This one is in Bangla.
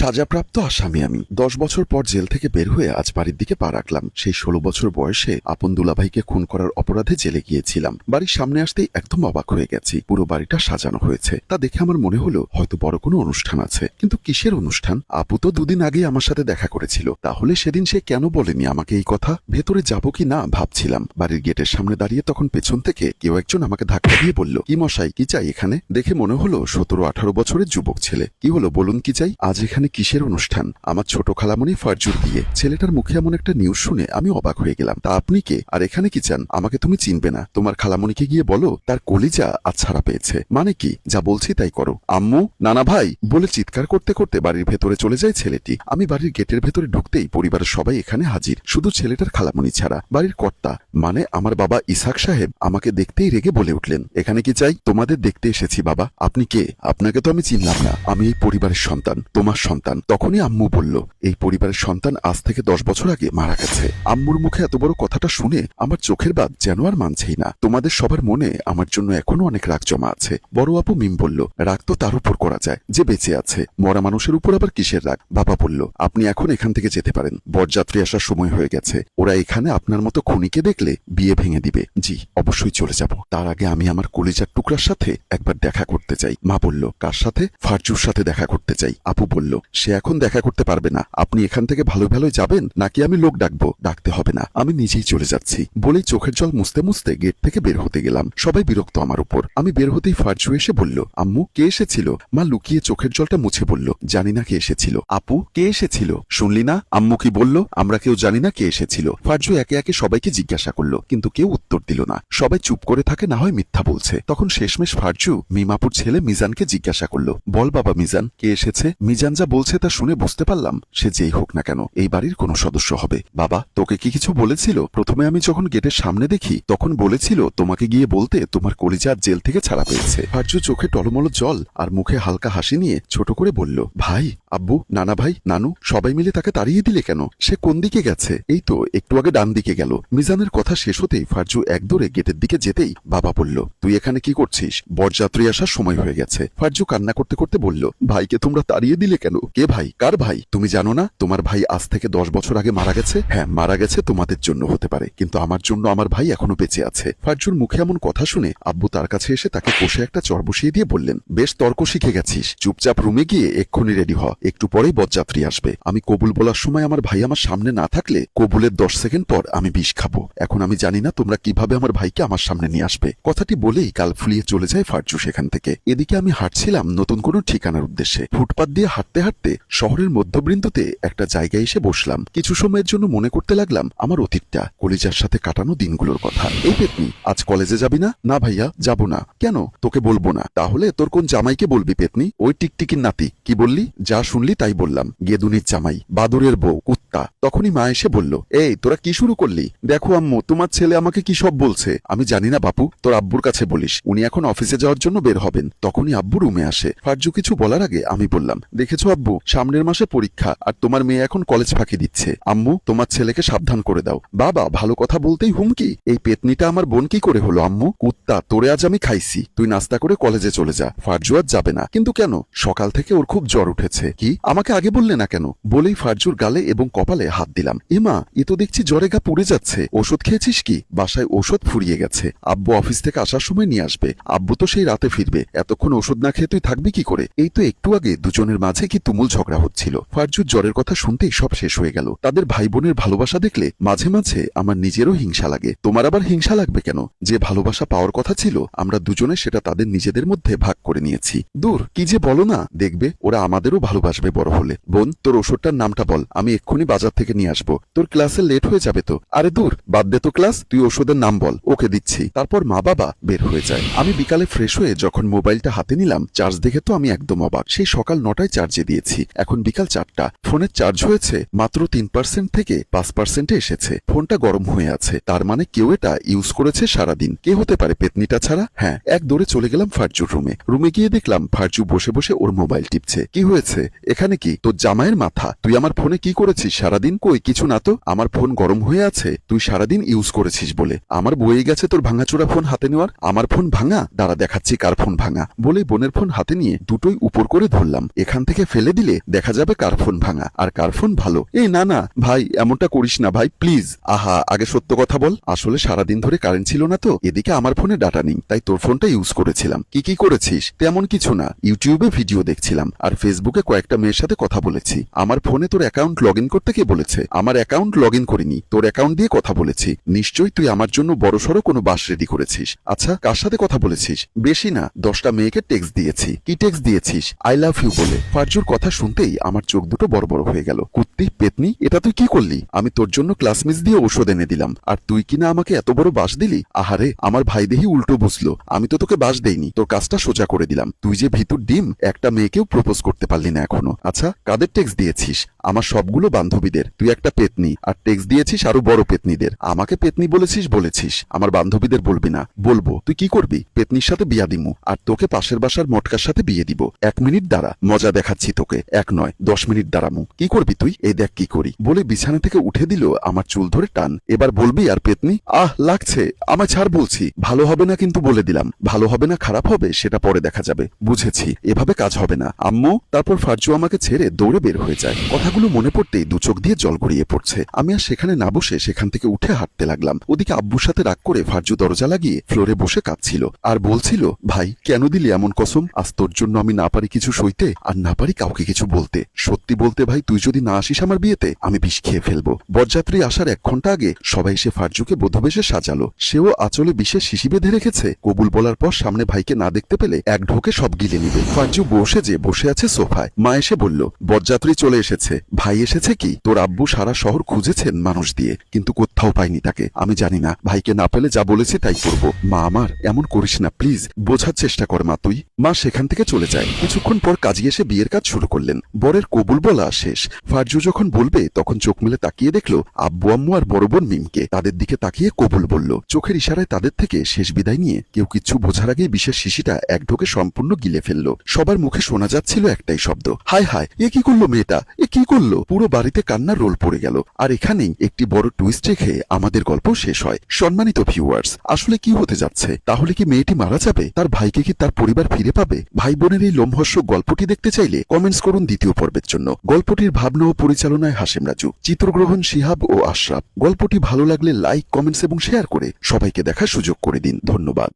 সাজাপ্রাপ্ত আসামি আমি। দশ বছর পর জেল থেকে বের হয়ে আজ বাড়ির দিকে পা রাখলাম। সেই ষোলো বছর বয়সে আপন দুলাভাইকে খুন করার অপরাধে জেলে গিয়েছিলাম। বাড়ির সামনে আসতেই একদম অবাক হয়ে গেছি। পুরো বাড়িটা সাজানো হয়েছে। তা দেখে আমার মনে হলো, হয়তো বড় কোনো অনুষ্ঠান আছে। কিন্তু কিসের অনুষ্ঠান? আপু তো দুদিন আগেই আমার সাথে দেখা করেছিল। তাহলে সেদিন সে কেন বলেনি আমাকে এই কথা? ভেতরে যাব কি না ভাবছিলাম। বাড়ির গেটের সামনে দাঁড়িয়ে তখন পেছন থেকে কেউ একজন আমাকে ধাক্কা দিয়ে বলল, কি মশাই, কি চাই এখানে? দেখে মনে হলো, সতেরো আঠারো বছরের যুবক ছেলে। কি হলো বলুন কি চাই? আজ এখানে কিসের অনুষ্ঠান? আমার ছোট খালামণি ফারজুর দিয়ে ছেলেটার মুখে এমন একটা নিউজ শুনে আমি অবাক হয়ে গেলাম। তা আপনি কে? আর এখানে কি চান? আমাকে তুমি চিনবে না। তোমার খালামণিকে গিয়ে বলো, তার কলিজা আজ ছাড়া পেয়েছে। মানে কি? যা বলছি তাই করো। আম্মু, নানা ভাই, বলে চিৎকার করতে করতে বাড়ির ভেতরে চলে যায় ছেলেটি। আমি বাড়ির গেটের ভেতরে ঢুকতেই পরিবারের সবাই এখানে হাজির। শুধু ছেলেটার খালামণি ছাড়া। বাড়ির কর্তা মানে আমার বাবা ইসাক সাহেব, আমাকে দেখতেই রেগে বলে উঠলেন। এখানে কি চাই? তোমাদের দেখতে এসেছি, বাবা। আপনি কে? আপনাকে তো আমি চিনলাম না। আমি এই পরিবারের সন্তান। তোমার সন্তান। তখনই আম্মু বলল, এই পরিবারের সন্তান আজ থেকে দশ বছর আগে মারা গেছে। আম্মুর মুখে এত বড় কথাটা শুনে আমার চোখের বাদ যেন আর মানছেই না। তোমাদের সবার মনে আমার জন্য এখনও অনেক রাগ জমা আছে। বড় আপু মিম বলল, রাগ তো তার উপর করা যায়, যে বেঁচে আছে। মরা মানুষের উপর আবার কিসের রাগ? বাবা বলল, আপনি এখন এখান থেকে যেতে পারেন। বরযাত্রী আসার সময় হয়ে গেছে। ওরা এখানে আপনার মতো খুনিকে দেখলে বিয়ে ভেঙে দিবে। জি, অবশ্যই চলে যাব। তার আগে আমি আমার কলিজার টুকরার সাথে একবার দেখা করতে চাই। মা বলল, কার সাথে? ফারজুর সাথে দেখা করতে চাই। আপু বলল সে এখন দেখা করতে পারবে না। আপনি এখান থেকে ভালো ভালো যাবেন, নাকি আমি লোক ডাকবো? ডাকতে হবে না। আমি নিজেই চলে যাচ্ছি। বলেই চোখের জল মুছতে মুছতে গেট থেকে বের হতে গেলাম। সবাই বিরক্ত আমার উপর। আমি বের হতেই ফারজু এসে বলল, আম্মু, কে এসেছিল? মা লুকিয়ে চোখের জলটা মুছে বলল, জানি না কে এসেছিল। আপু, কে এসেছিল? শুনলি না? আম্মু কি বলল? আমরা কেউ জানি না কে এসেছিল। ফারজু একে একে সবাইকে জিজ্ঞাসা করল, কিন্তু কেউ উত্তর দিল না। সবাই চুপ করে থাকে, না হয় মিথ্যা বলছে। তখন শেষমেশ ফারজু, মিমাপুর ছেলে মিজানকে জিজ্ঞাসা করল, বল বাবা মিজান, কে এসেছে? মিজান যা বলছে তা শুনে বুঝতে পারলাম, সে যেই হোক না কেন, এই বাড়ির কোনো সদস্য হবে। বাবা, তোকে কি কিছু বলেছিল? প্রথমে আমি যখন গেটের সামনে দেখি, তখন বলেছিল, তোমাকে গিয়ে বলতে তোমার কলিজা জেল থেকে ছাড়া পেয়েছে। ফারজু চোখে টলমল জল আর মুখে হালকা হাসি নিয়ে ছোট করে বলল, ভাই, আব্বু, নানা ভাই, নানু, সবাই মিলে তাকে তাড়িয়ে দিলে কেন? সে কোন দিকে গেছে? এই তো, একটু আগে ডান দিকে গেল। মিজানের কথা শেষ হতেই ফারজু এক দৌড়ে গেটের দিকে যেতেই বাবা বলল, তুই এখানে কি করছিস? বরযাত্রী আসার সময় হয়ে গেছে। ফারজু কান্না করতে করতে বলল, ভাইকে তোমরা তাড়িয়ে দিলে কেন? কে ভাই? কার ভাই? তুমি জানো না? তোমার ভাই আজ থেকে দশ বছর আগে মারা গেছে? হ্যাঁ মারা গেছে তোমাদের জন্য হতে পারে, কিন্তু আমার জন্য আমার ভাই এখনও বেঁচে আছে। ফারজুর মুখে এমন কথা শুনে আব্বু তার কাছে এসে তাকে কষে একটা চর বসিয়ে দিয়ে বললেন, বেশ তর্ক শিখে গেছিস। চুপচাপ রুমে গিয়ে এক্ষুনি রেডি হ। একটু পরেই বরযাত্রী আসবে। আমি কবুল বলার সময় আমার ভাই আমার সামনে না থাকলে কবুলের দশ সেকেন্ড পর আমি বিষ খাব। এখন আমি জানি না তোমরা কীভাবে আমার ভাইকে আমার সামনে নিয়ে আসবে। কথাটি বলেই কাল ফুলিয়ে চলে যায় ফারজু সেখান থেকে। এদিকে আমি হাঁটছিলাম নতুন কোনো ঠিকানার উদ্দেশ্যে। ফুটপাত দিয়ে হাঁটতে হাঁটতে শহরের মধ্যবৃন্দতে একটা জায়গায় এসে বসলাম। কিছু সময়ের জন্য মনে করতে লাগলাম, আমার অতীতটা কলিজার সাথে কাটানো দিনগুলোর কথা। এই পেতনি, আজ কলেজে যাবি না? না ভাইয়া, যাব না। কেন? তোকে বলব না। তাহলে তোর কোন জামাইকে বলবি পেতনি? ওই টিকটিকির নাতি। কি বললি? যা শুনলি তাই বললাম। গেদুনির জামাই, বাদুরের বউ কুত্তা তখনই মা এসে বলল, এই, তোরা কি শুরু করলি? দেখো আম্মু, তোমার ছেলে আমাকে কি সব বলছে? আমি জানি না বাপু, তোর আব্বুর কাছে বলিস। উনি এখন অফিসে যাওয়ার জন্য বের হবেন। তখনই আব্বু রুমে আসে। ফারজু কিছু বলার আগে আমি বললাম, দেখেছ আব্বু, সামনের মাসে পরীক্ষা, আর তোমার মেয়ে এখন কলেজ ফাঁকি দিচ্ছে। আম্মু, তোমার ছেলেকে সাবধান করে দাও। বাবা, ভালো কথা বলতেই হুমকি? এই পেতনিটা আমার বোন কি করে হলো আম্মু? কুত্তা, তোরে আজ আমি খাইছি। তুই নাস্তা করে কলেজে চলে যা। ফারজু আজ যাবে না। কিন্তু কেন? সকাল থেকে ওর খুব জ্বর উঠেছে। কি? আমাকে আগে বললে না কেন? বলেই ফারজুর গালে এবং কপালে হাত দিলাম। এমা, এ তো দেখছি জ্বরে গা পুড়ে যাচ্ছে। ওষুধ খেয়েছিস কি? বাসায় ওষুধ ফুরিয়ে গেছে। আব্বু অফিস থেকে আসার সময় নিয়ে আসবে। আব্বু তো সেই রাতে ফিরবে। এতক্ষণ ওষুধ না খেয়ে তুই থাকবি কি করে? এই তো একটু আগে দুজনের মাঝে কি তুমুল ঝগড়া হচ্ছিল। ফারজুর জ্বরের কথা শুনতেই সব শেষ হয়ে গেল। তাদের ভাই বোনের ভালোবাসা দেখলে মাঝে মাঝে আমার নিজেরও হিংসা লাগে। তোমার আবার হিংসা লাগবে কেন? যে ভালোবাসা পাওয়ার কথা ছিল, আমরা দুজনে সেটা তাদের নিজেদের মধ্যে ভাগ করে নিয়েছি। দূর, কি যে বলো না? দেখবে, ওরা আমাদেরও ভালোবাসবে বড় হলে। বোন, তোর ওষুধটার নামটা বল। আমি এক্ষুনি বাজার থেকে নিয়ে আসব। তোর ক্লাসে লেট হয়ে যাবে তো। আরে দূর, বাদ দে তো ক্লাস, তুই ওষুধের নাম বল, ওকে দিচ্ছি। তারপর মা বাবা বের হয়ে যায়। আমি বিকালে ফ্রেশ হয়ে যখন মোবাইলটা হাতে নিলাম, চার্জ দেখে তো আমি একদম অবাক। সেই সকাল নটায় চার্জে দিয়েছি। এখন বিকাল চারটা। ফোনের চার্জ হয়েছে মাত্র তিন পার্সেন্ট থেকে পাঁচ পার্সেন্টে এসেছে। ফোনটা গরম হয়ে আছে। তার মানে কেউ এটা ইউজ করেছে সারাদিন। কে হতে পারে পেতনিটা ছাড়া? হ্যাঁ এক দৌড়ে চলে গেলাম ফারজুর রুমে। রুমে গিয়ে দেখলাম ফারজু বসে বসে ওর মোবাইল টিপছে। কি হয়েছে? এখানে কি? তোর জামাইয়ের মাথা? তুই আমার ফোনে কি করেছিস? সারাদিন কই? কিছু না তো? আমার ফোন গরম হয়ে আছে। তুই সারাদিন ইউজ করেছিস বলে। আমার বয়ে গেছে তোর ভাঙাচোরা ফোন হাতে নেওয়ার। আমার ফোন ভাঙা? দাঁড়া, দেখাচ্ছি কার ফোন ভাঙা। বলে বোনের ফোন হাতে নিয়ে দুটোই উপর করে ধরলাম। এখান থেকে ফেলে দিলে দেখা যাবে কার ফোন ভাঙা আর কার ফোন ভালো। এই না না, ভাই, এমনটা করিস না, ভাই, প্লিজ। আহা, আগে সত্য কথা বল। আসলে সারাদিন ধরে কারেন্ট ছিল না তো। এদিকে আমার ফোনে ডাটা নেই। তাই তোর ফোনটা ইউজ করেছিলাম। কি কি করেছিস? তেমন কিছু না। ইউটিউবে ভিডিও দেখছিলাম। আর ফেসবুকে কয়েকটা মেয়ের সাথে কথা বলেছি। আমার ফোনে তোর অ্যাকাউন্ট লগ করতে কে বলেছে, আমার অ্যাকাউন্ট লগ ইন করিনি, তোর অ্যাকাউন্ট দিয়ে কথা বলেছি, নিশ্চয়ই তুই আমার জন্য বড়সড় কোনো বাস রেডি করেছিস। আচ্ছা কার সাথে কথা বলেছিস? বেশি না, দশটা মেয়েকে টেক্সট দিয়েছি, কি টেক্সট দিয়েছিস? আই লাভ ইউ বলে, ফার্জুর কথা শুনতেই আমার চোখ দুটো বড় বড় হয়ে গেল কুত্তি পেতনি, এটা তুই কি করলি? আমি তোর জন্য ক্লাস মিস দিয়ে ঔষধ এনে দিলাম। আর তুই কিনা আমাকে এত বড় বাস দিলি? আহারে, আমার ভাই দেহি উল্টো বুঝলো। আমি তো তোকে বাস দেইনি, তোর কাজটা সোজা করে দিলাম। তুই যে ভিতর ডিম, একটা মেয়েকেও প্রপোজ করতে পারলি না এখনও। আচ্ছা কাদের টেক্সট দিয়েছিস? আমার সবগুলো বান্ধবীদের। তুই একটা পেতনি, আর টেক্সট দিয়েছিস আরও বড় পেতনিদের। আমাকে পেতনি বলেছিস বলেছিস। আমার বান্ধবীদের বলবি না। বলব, তুই কি করবি? পেতনির সাথে বিয়া দিমু, আর তোকে পাশের বাসার মটকার সাথে বিয়ে দিব। এক মিনিট দ্বারা মজা দেখাচ্ছি তোকে। এক নয়, দশ মিনিট দাঁড়ামু। কি করবি তুই? এই দেখ কি করি। বলে বিছানা থেকে উঠে দিল আমার চুল ধরে টান। এবার বলবি, আর পেতনি, আহ, লাগছে। আমায় ছাড় বলছি। ভালো হবে না কিন্তু বলে দিলাম। ভালো হবে না, খারাপ হবে, সেটা পরে দেখা যাবে। বুঝেছি, এভাবে কাজ হবে না। আম্মু, তারপর ফারজু আমাকে ছেড়ে দৌড়ে বের হয়ে যায়। কথাগুলো মনে পড়তেই দু চোখ দিয়ে জল গড়িয়ে পড়ছে। আমি আর সেখানে না বসে সেখান থেকে উঠে হাঁটতে লাগলাম। ওদিকে আব্বুর সাথে রাগ করে ফার্জু দরজা লাগিয়ে ফ্লোরে বসে কাঁদছিল। আর বলছিল, ভাই, কেন দিলি এমন কসম? আজ তোর জন্য আমি না পারি কিছু সইতে, আর না পারি কাউকে কিছু বলতে। সত্যি বলতে ভাই, তুই যদি না আসিস আমার বিয়েতে আমি বিষ খেয়ে ফেলব। বরযাত্রী আসার এক ঘণ্টা আগে সবাই এসে ফারজুকে বধুবেশে সাজালো। সেও আচলে বিশেষ শিশি বেঁধে রেখেছে। কবুল বলার পর সামনে ভাইকে না দেখতে পেলে এক ঢোকে সব গিলে নিবে। ফারজু বসে যে বসে আছে সোফায়। মা এসে বলল, বরযাত্রী চলে এসেছে। ভাই এসেছে কি? তোর আব্বু সারা শহর খুঁজেছেন মানুষ দিয়ে, কিন্তু কোথাও পাইনি তাকে। আমি জানি না, ভাইকে না পেলে যা বলেছে তাই করব। মা আমার, এমন করিস না, প্লিজ। বোঝার চেষ্টা কর মা তুই। মা সেখান থেকে চলে যায়। কিছুক্ষণ পর কাজী এসে বিয়ের কাজ শুরু করলেন। বরের কবুল বলা শেষ। ফারজু যখন বলবে, তখন চোখ মেলে তাকিয়ে দেখল আব্বু আম্মু আর বড় বোন মিমকে তাদের দিকে তাকিয়ে কবুল বলল। চোখের ইশারায় তাদের থেকে শেষ বিদায় নিয়ে কেউ কিচ্ছু বোঝার আগেই বিশেষ শিশিটা এক ঢোকে সম্পূর্ণ গিলে ফেলল। সবার মুখে শোনা যাচ্ছিল একটাই শব্দ, হায় হায়, এ কি করল মেয়েটা? এ কি করল? পুরো বাড়িতে কান্নার রোল পড়ে গেল। আর এখানেই একটি বড় টুইস্ট রেখে আমাদের গল্প শেষ হয়। সম্মানিত ভিউয়ার্স আসলে কি হতে যাচ্ছে? তাহলে কি মেয়েটি মারা যাবে? তার ভাইকে কি তার পরিবার ফিরে পাবে? ভাই বোনের এই লোমহর্ষক গল্পটি দেখতে চাইলে কমেন্টস করুন দ্বিতীয় পর্বের জন্য। গল্পটির ভাবনা ও পরিচালনায় হাসিম রাজু, চিত্রগ্রহণ শিহাব ও আশরাফ। গল্পটি ভালো লাগলে লাইক, কমেন্টস এবং শেয়ার করে সবাইকে দেখার সুযোগ করে দিন। ধন্যবাদ।